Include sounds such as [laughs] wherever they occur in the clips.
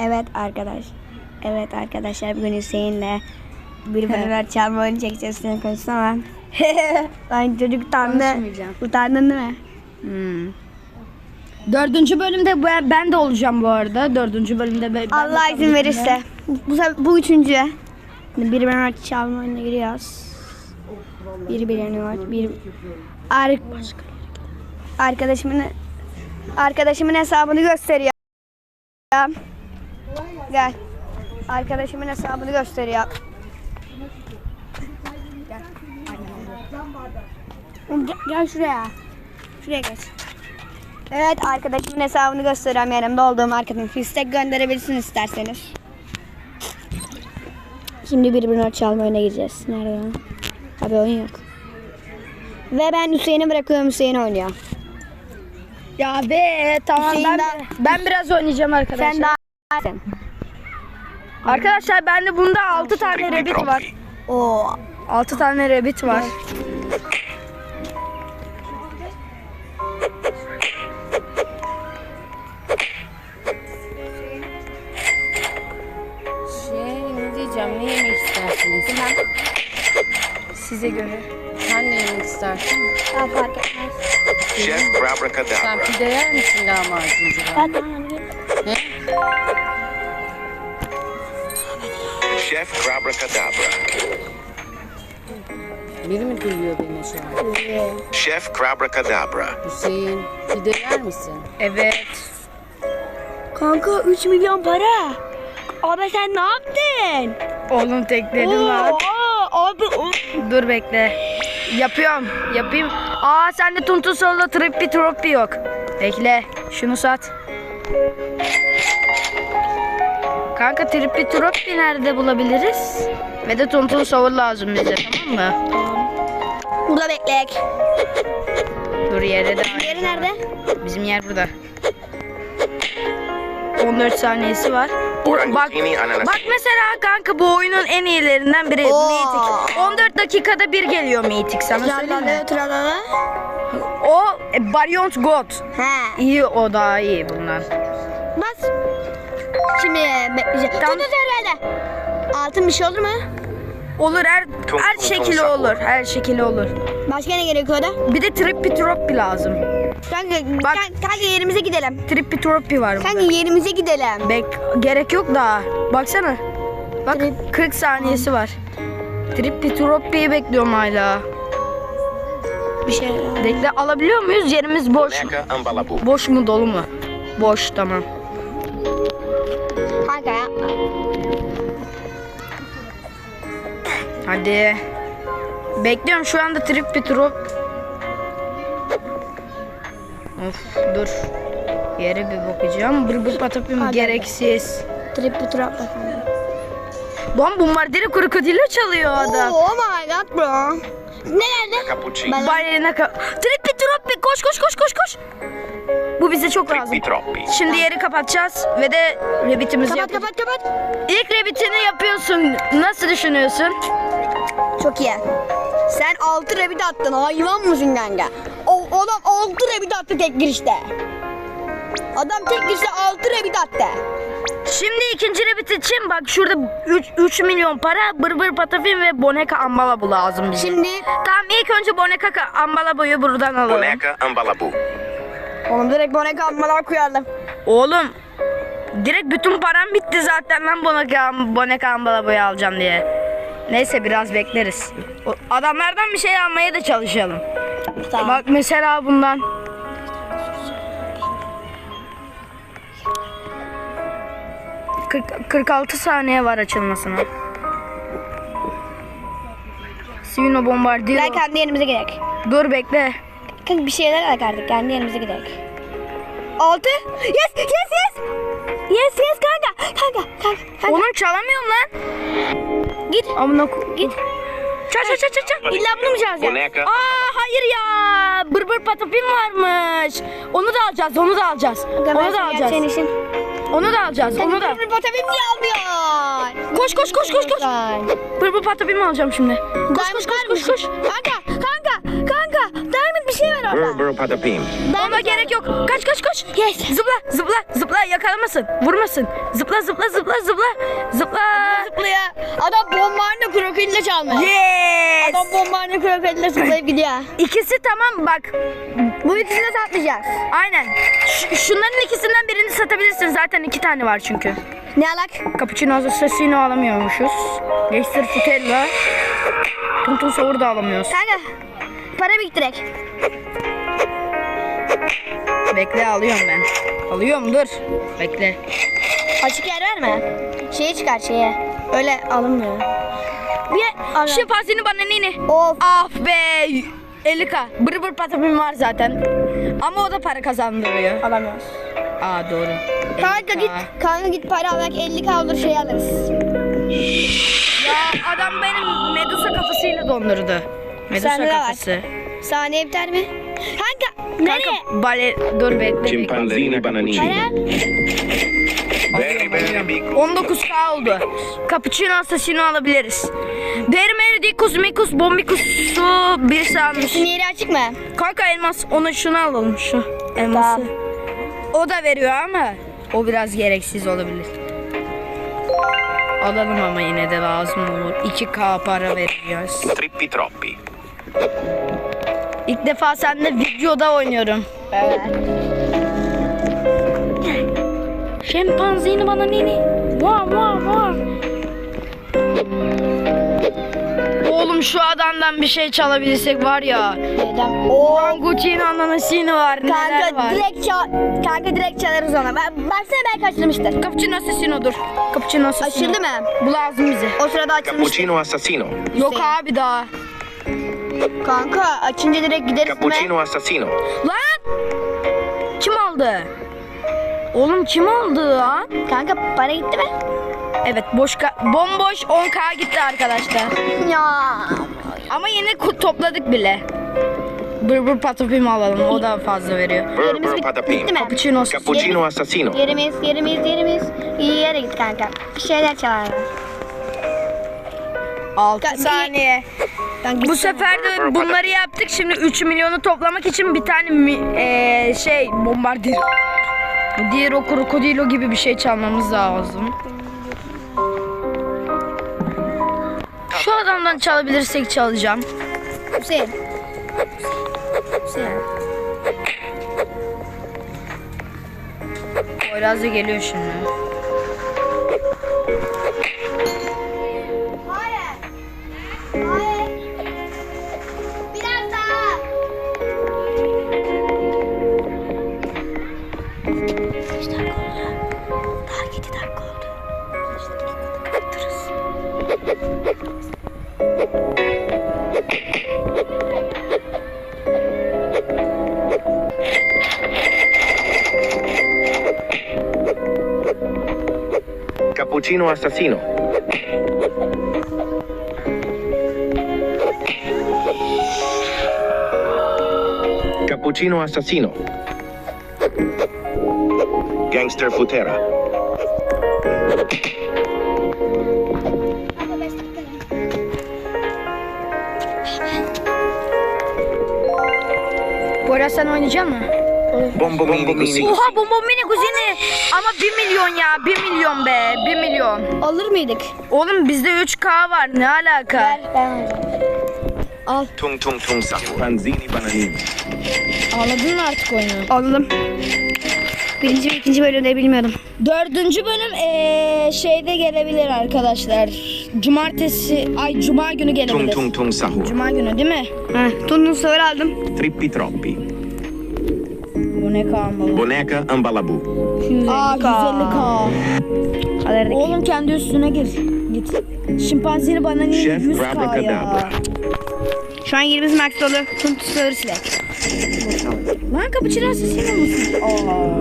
Evet arkadaş. Evet arkadaşlar bugün Hüseyin'le bir beraber çalma oyunu çekeceğiz. Sen konuşsana. [laughs] Lan çocuk utandı. Utandın değil mi? Hmm. Dördüncü bölümde ben, ben de olacağım bu arada. Dördüncü bölümde ben, ben Allah izin verirse. Bu, sefer- bu üçüncü. Bir beraber çalma oyununa giriyoruz. Bir birini var. Bir Ar arkadaşımın arkadaşımın hesabını gösteriyor. Gel. Arkadaşımın hesabını gösteriyor. Gel, gel şuraya. Şuraya geç. Evet arkadaşımın hesabını gösteriyorum yanımda olduğum arkadaşım. İstek gönderebilirsin isterseniz. Şimdi birbirine çalma oyuna gireceğiz. Nerede? Abi oyun yok. Ve ben Hüseyin'i bırakıyorum Hüseyin oynuyor. Ya be tamam Hüseyin ben, daha- ben biraz oynayacağım arkadaşlar. Sen daha. Arkadaşlar bende bunda 6 tane rabbit var. Oo. 6 tane rabbit var. Şey ne diyeceğim ne yemek istersiniz? Size göre. Sen ne yemek istersin? Daha fark etmez. Chef Sen pide yer misin lahmacuncular? Ben Abracadabra. Biri mi duyuyor beni şu an? Chef Abracadabra. Hüseyin pide yer misin? Evet. Kanka 3 milyon para. Abi sen ne yaptın? Oğlum tekledim. Oo, abi o- Dur bekle. Yapıyorum. Yapayım. Aa sende Tuntun Solo Trippi Troppi yok. Bekle. Şunu sat. Kanka Trippi Troppi nerede bulabiliriz? Ve de Tuntun Solo lazım bize tamam mı? Burada bekleyek. Dur yere de. Yeri nerede? Bizim yer burada. 14 saniyesi var. Bak, bak mesela kanka bu oyunun en iyilerinden biri Oo. Mythic. 14 dakikada bir geliyor Mythic sana söyleyeyim mi? Tralala. O e, Baryont God. He. İyi o daha iyi bundan. Bas. Şimdi bekleyeceğim. Tamam. Tut herhalde. Altın bir şey olur mu? Olur her Tum her şekilde tum olur. Her şekilde olur. Başka ne gerekiyor da? Bir de Trippi lazım. Kanka, Bak. kan- kanka yerimize gidelim. Trippi var Kanka burada. yerimize gidelim. Bek gerek yok daha. Baksana. Bak Trip- 40 saniyesi var. Trippi Troppi'yi bekliyorum hala. Bir şey. Bekle alabiliyor muyuz? Yerimiz boş. Boneca Ambalabu. Boş mu dolu mu? Boş tamam. Ya. Hadi. Bekliyorum şu anda Trippi Trop. Of dur. Yere bir bakacağım. Bır bır patapim gereksiz. Trip bir trap bakalım. Lan bombardire krokodilo çalıyor adam. Oh my god bro. Ne geldi? Cappuccino. Ben- Balerina ka... Trippi Troppi koş koş koş koş koş. Bu bize çok lazım. Şimdi yeri kapatacağız ve de rebitimizi Kapat yapacağız. kapat kapat. İlk rebitini yapıyorsun. Nasıl düşünüyorsun? Çok iyi. Sen 6 rebit attın. Hayvan mısın kanka? O adam 6 rebit attı tek girişte. Adam tek girişte 6 rebit attı. Şimdi ikinci rebit için bak şurada 3, 3 milyon para bır bır patafin ve boneka ambala bu lazım bize. Şimdi Tamam ilk önce boneka ka- ambala boyu buradan alalım. Boneca Ambalabu. Oğlum direkt bana kalmalar koyalım. Oğlum direkt bütün param bitti zaten ben boneka, boneka ambala boyu alacağım diye. Neyse biraz bekleriz. Adamlardan bir şey almaya da çalışalım. Tamam. Bak mesela bundan. Kırk- 46 saniye var açılmasına. Sivino Bombardier. Gel kendi yerimize gidelim. Dur bekle. Kanka bir şeyler alak artık kendi yerimize gidelim. 6 Yes yes yes. Yes yes kanka. Kanka kanka. kanka. Oğlum çalamıyorum lan. Git. Amına Git. Çal çal çal çal çal. İlla bunu mu çalacağız? Boneca. Aa hayır ya. Bır bır patapim varmış. Onu da alacağız, onu da alacağız. Onu da alacağız. Senin için. Onu da alacağız, onu da. Bir patapim niye almıyor? Koş koş koş koş koş. Bır bır patapim alacağım şimdi. Koş koş koş koş koş. Kanka kanka diamond bir şey var orada. Burbur patapim. Ona gerek yok. Kaç kaç koş. Zıpla zıpla zıpla yakalamasın. Vurmasın. Zıpla zıpla zıpla zıpla. Zıpla. Zıplıyor. Adam bombarını krokodille çalmış. Yes. Adam bombarını krokodille zıplayıp gidiyor. İkisi tamam bak. Bu ikisini de satmayacağız. Aynen. Ş- şunların ikisinden birini satabilirsin. Zaten iki tane var çünkü. Ne alak? Cappuccino assassino alamıyormuşuz. Gangster Futella. Tuntun Savur da alamıyoruz. Kanka para biriktirek. Bekle alıyorum ben. Alıyorum dur. Bekle. Açık yer verme. Şeye çıkar şeye. Öyle alınmıyor. Bir ara. Şifasını bana nini. Of. Ah be. 50k. Bır bır patapim var zaten. Ama o da para kazandırıyor. Alamıyoruz. Aa doğru. Kanka 50K. git. Kanka git para almak 50 kaldır şey alırız. Ya adam benim Medusa kafasıyla dondurdu. Medusa Sende de var. kafası. Saniye biter mi? Kanka nereye? Kanka bale dur bekle. Chimpanzini bananini. Very, very big. 19k oldu. Cappuccino assassino alabiliriz. Dermeri dikus mikus bombikus su bir. Şimdi yeri açık mı? Kanka elmas onu şunu alalım şu elması. O da veriyor ama o biraz gereksiz olabilir. Alalım ama yine de lazım olur. 2k para veriyoruz. Trippi troppi. İlk defa seninle videoda oynuyorum. Evet. Şempanzini bana nini? Vah vah vah. Oğlum şu adamdan bir şey çalabilirsek var ya. Neden? Oo. Angucci'nin ananasini var. Neler Kanka var. direkt çal kanka direkt çalarız ona. Ben baksana belki açılmıştır. Cappuccino assassino'dur. Cappuccino assassino. Açıldı mı? Bu lazım bize. O sırada açılmıştır. Cappuccino assassino. Yok abi daha. Kanka açınca direkt gideriz mi? Cappuccino assassino. Lan! Kim aldı? Oğlum kim aldı lan? Kanka para gitti mi? Evet boş bomboş 10k gitti arkadaşlar. Ya. Ama yine ku- topladık bile. Bır bır patapim alalım o da fazla veriyor. Yerimiz Burbur bit- patapim. bitti mi? Cappuccino Cappuccino assassino. Yerimiz, yerimiz, yerimiz. İyi yere git kanka. Bir şeyler çalar. 6 Ka- saniye. Bu sefer de bunları yaptık. Şimdi 3 milyonu toplamak için bir tane mi- eee, şey bombardier. Diğer o krokodilo gibi bir şey çalmamız lazım. Şu adamdan çalabilirsek çalacağım. Hüseyin. Hüseyin. Poyraz da geliyor şimdi. Cappuccino assassino. Cappuccino assassino. Gangster Futera. Poyraz sen oynayacak mısın? Bombomini così. Oha bombomini kuzeni. Ama 1 milyon ya 1 milyon be 1 milyon. Alır mıydık? Oğlum bizde 3K var ne alaka? Ver ben Al. Tung tung tung sahur. Panzini bananini. Anladın mı artık oyunu? Anladım. Birinci ve ikinci bölümde bilmiyordum. Dördüncü bölüm eee, şeyde gelebilir arkadaşlar. Cumartesi, ay cuma günü Tung gelebilir. tung tung sahur. Cuma günü değil mi? Heh, Tundun sever aldım. Trippi troppi. Bu ne kalmalı? Boneca ambalabu. Aa 150K. Alırdık. Oğlum kendi üstüne gir. Git. Şimpanzini bana niye Şef 100K ya? Abracadabra. Şu an yerimiz max dolu. Tundun sever silek. Lan kapıcı asasino musun? Aa.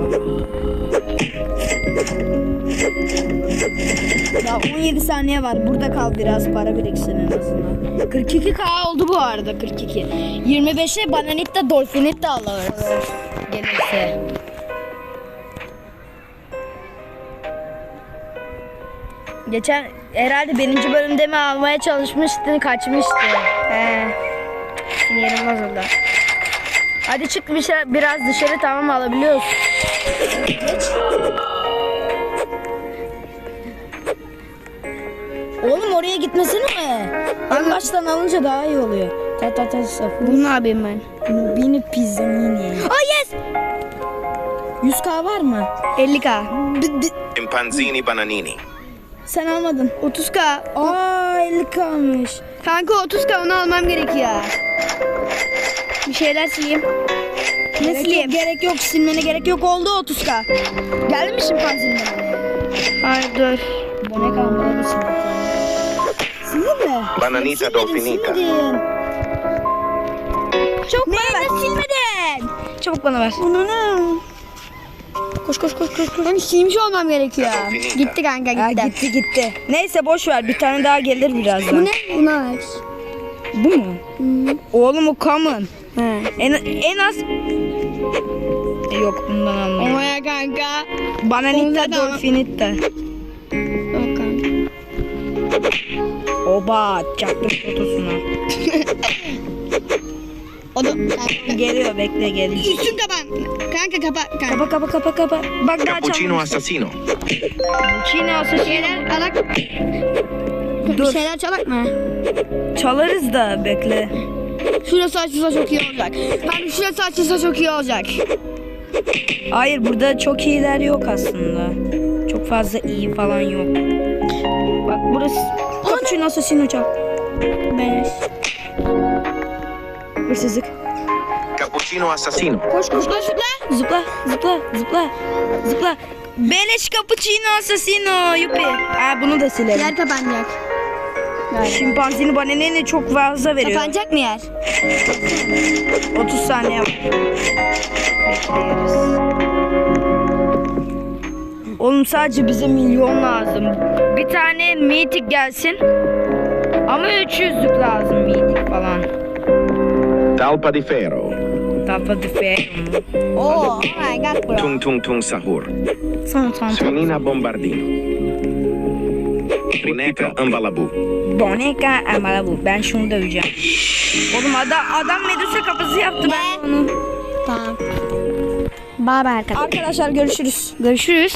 Ya 17 saniye var. Burada kal biraz para biriksin en azından. 42k oldu bu arada 42. 25'e bananitta dolfinitta alırız. Gelirse. Geçen herhalde birinci bölümde mi almaya çalışmıştın kaçmıştı. He. Sinirim bozuldu. Hadi çık bir şey, biraz dışarı tamam alabiliyoruz. Oğlum oraya gitmesene mi? En baştan alınca daha iyi oluyor. Ta ta ta safur. Bunu ne yapayım ben? Bini pizza mini. Oh yes! 100k var mı? 50k. Impanzini bananini. Sen almadın. 30k. Aa 50k'mış. Kanka 30k onu almam gerekiyor. Bir şeyler sileyim. Ne Gerek sileyim? yok, gerek yok. Silmene gerek yok. Oldu 30k. Geldi mi şimpanzinin Hayır dur. Bu ne kalmadı mı Sildin mi? Bananita dolfinita. Çabuk Ne? bana ver. Nasıl silmedin? Çabuk bana ver. Bunu ne? Koş koş koş koş. koş. Ben silmiş olmam gerekiyor. Gitti kanka gitti. Ha, gitti gitti. Neyse boş ver bir tane daha gelir birazdan. Bu ne? Bunu aç. Bu mu? Oğlum o common. He. En, en az... Yok bundan almayayım. Ama ya kanka. Bananita Ondan al. dolfinitta. Bak kanka. Oba çaktım fotosuna. O da. Geliyor bekle gelecek. Üstün kapan. Kanka kapa. Kanka. Kapa kapa kapa kapa. Bak daha Cappuccino assassino. Cappuccino assassino. Şeyler alak. Bir Dur. şeyler çalak mı? Çalarız da bekle. Şurası açılsa çok iyi olacak. Kanka şurası açılsa çok iyi olacak. Hayır burada çok iyiler yok aslında. Çok fazla iyi falan yok. Bak burası Cappuccino assassino çal. Beş. Hırsızlık. Cappuccino assassino. Koş koş koş. Lan. Zıpla zıpla zıpla zıpla. Beleş cappuccino assassino yupi. Ha bunu da silelim. Yer kapanacak. Galiba. Şimpanzini bananene çok fazla veriyor. Kapanacak mı yer? 30 saniye var. Bekleriz. Oğlum sadece bize milyon lazım. Bir tane mitik gelsin. Ama 300'lük lazım mitik falan. Talpa di ferro. Tapa de ferro. Oo. Oh my god bro. Tung tung tung sahur. Son son. Swinina bombardino. Trineca ambalabu. Boneka ama bu. Ben şunu döveceğim. Oğlum adam, adam Medusa kafası yaptı ben onu. Tamam. Bye bye arkadaşlar. Arkadaşlar görüşürüz. Görüşürüz.